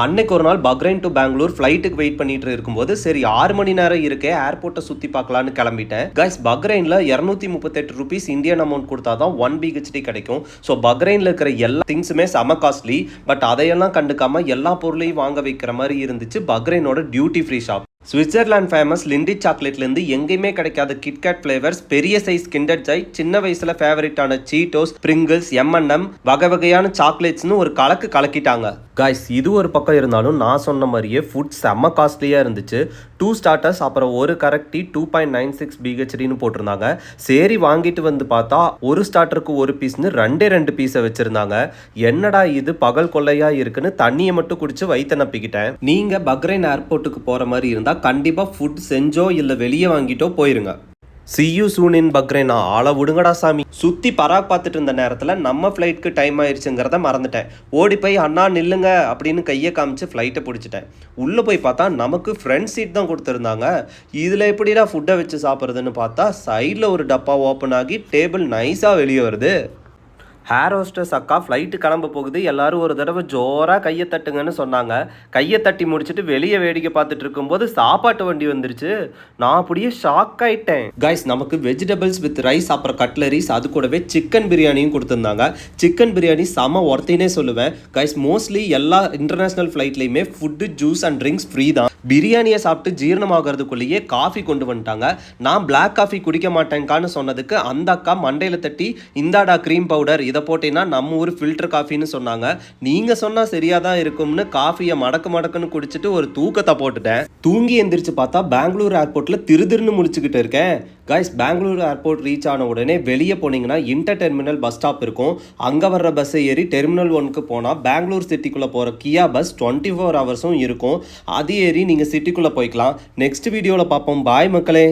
அன்னைக்கு ஒரு நாள் பக்ரைன் டு பெங்களூர் ஃப்ளைட்டுக்கு வெயிட் பண்ணிட்டு இருக்கும்போது சரி ஆறு மணி நேரம் இருக்கே ஏர்போர்ட்டை சுற்றி பார்க்கலான்னு கிளம்பிட்டேன். கைஸ் பக்ரைனில் இரநூத்தி முப்பத்தெட்டு ருபீஸ் இந்தியன் அமௌண்ட் கொடுத்தா தான் ஒன் பிஹெச்டி கிடைக்கும். ஸோ பக்ரைனில் இருக்கிற எல்லா திங்ஸுமே செம காஸ்ட்லி பட் அதையெல்லாம் கண்டுக்காமல் எல்லா பொருளையும் வாங்க வைக்கிற மாதிரி இருந்துச்சு பக்ரைனோட duty free shop Switzerland famous Lindt சாக்லேட்லேருந்து எங்கேயுமே கிடைக்காத கிட்கேட் ஃப்ளேவர்ஸ் பெரிய சைஸ் கிண்டர் ஜாய் சின்ன வயசில் ஃபேவரட்டான சீட்டோஸ் பிரிங்கிள்ஸ் எம்என்எம் வகை வகையான சாக்லேட்ஸ்னு ஒரு கலக்கு கலக்கிட்டாங்க. காய்ஸ் இது ஒரு பக்கம் இருந்தாலும் நான் சொன்ன மாதிரியே ஃபுட் செம்ம காஸ்ட்லியாக இருந்துச்சு. டூ ஸ்டார்டர்ஸ் அப்புறம் ஒரு கரெக்டி டூ பாயிண்ட் நைன் சிக்ஸ் பிஹெச்டின்னு போட்டிருந்தாங்க. சரி வாங்கிட்டு வந்து பார்த்தா ஒரு ஸ்டார்டருக்கு ஒரு பீஸ்னு ரெண்டே ரெண்டு பீஸை வச்சுருந்தாங்க. என்னடா இது பகல் கொள்ளையாக இருக்குன்னு தண்ணியை மட்டும் குடிச்சு வயிற்ற நப்பிக்கிட்டேன். நீங்கள் பக்ரைன் ஏர்போர்ட்டுக்கு போகிற மாதிரி இருந்தால் கண்டிப்பாக ஃபுட் செஞ்சோ இல்லை வெளியே வாங்கிட்டோ போயிருங்க. சியூ சூனின் பக்ரேனா. ஆளை விடுங்கடா சாமி. சுற்றி பராக் பார்த்துட்டு இருந்த நேரத்தில் நம்ம ஃப்ளைட்க்கு டைம் ஆயிடுச்சுங்கிறத மறந்துட்டேன். ஓடி போய் அண்ணா நில்லுங்க அப்படின்னு கையை காமிச்சு ஃப்ளைட்டை பிடிச்சிட்டேன். உள்ளே போய் பார்த்தா நமக்கு ஃப்ரண்ட் சீட் தான் கொடுத்துருந்தாங்க. இதில் எப்படிடா ஃபுட்டை வச்சு சாப்பிட்றதுன்னு பார்த்தா சைடில் ஒரு டப்பா ஓப்பன் ஆகி டேபிள் நைஸாக வெளியே வருது. ஹேர் ஹோஸ்டர்ஸ் அக்கா ஃப்ளைட்டு கிளம்ப போகுது. எல்லாரும் ஒரு தடவை ஜோராக கையை தட்டுங்கன்னு சொன்னாங்க. கையை தட்டி முடிச்சுட்டு வெளியே வேடிக்கை பார்த்துட்டு இருக்கும்போது சாப்பாட்டு வண்டி வந்துருச்சு. நான் அப்படியே ஷாக் ஆயிட்டேன். கைஸ் நமக்கு வெஜிடபிள்ஸ் வித் ரைஸ் அப்புறம் கட்லரிஸ் அது கூடவே சிக்கன் பிரியாணியும் கொடுத்துருந்தாங்க. சிக்கன் பிரியாணி செம ஒர்த்தினே சொல்லுவேன். கைஸ் மோஸ்ட்லி எல்லா international ஃப்ளைட்லையுமே food juice and drinks free தான். பிரியாணியை சாப்பிட்டு ஜீரணமாகறதுக்குள்ளேயே காஃபி கொண்டு வந்துட்டாங்க. நான் பிளாக் காஃபி குடிக்க மாட்டேங்கான்னு சொன்னதுக்கு அந்த அக்கா மண்டையில் தட்டி இந்தாடா க்ரீம் பவுடர் இதை போட்டேன்னா நம்ம ஊர் ஃபில்டர் காஃபின்னு சொன்னாங்க. நீங்கள் சொன்னால் சரியாக தான் இருக்கும்னு காஃபியை மடக்கு மடக்குன்னு குடிச்சிட்டு ஒரு தூக்கத்தை போட்டுட்டேன். தூங்கி எந்திரிச்சு பார்த்தா பெங்களூர் ஏர்போர்ட்டில் திருதிருன்னு முடிச்சுக்கிட்டு இருக்கேன். கைஸ் பெங்களூர் ஏர்போர்ட் ரீச் ஆன உடனே வெளியே போனீங்கன்னா இன்டர் டெர்மினல் பஸ் ஸ்டாப் இருக்கும். அங்கே வர்ற பஸ்ஸை ஏறி டெர்மினல் ஒன்க்கு போனால் பெங்களூர் சிட்டிக்குள்ளே போகிற கியா பஸ் டுவெண்ட்டி ஃபோர் ஹவர்ஸும் இருக்கும். அது ஏறி நீங்கள் நீங்கள் சிட்டிக்குள்ளே போய்க்கலாம். நெக்ஸ்ட் வீடியோவில் பார்ப்போம். பாய் மக்களே.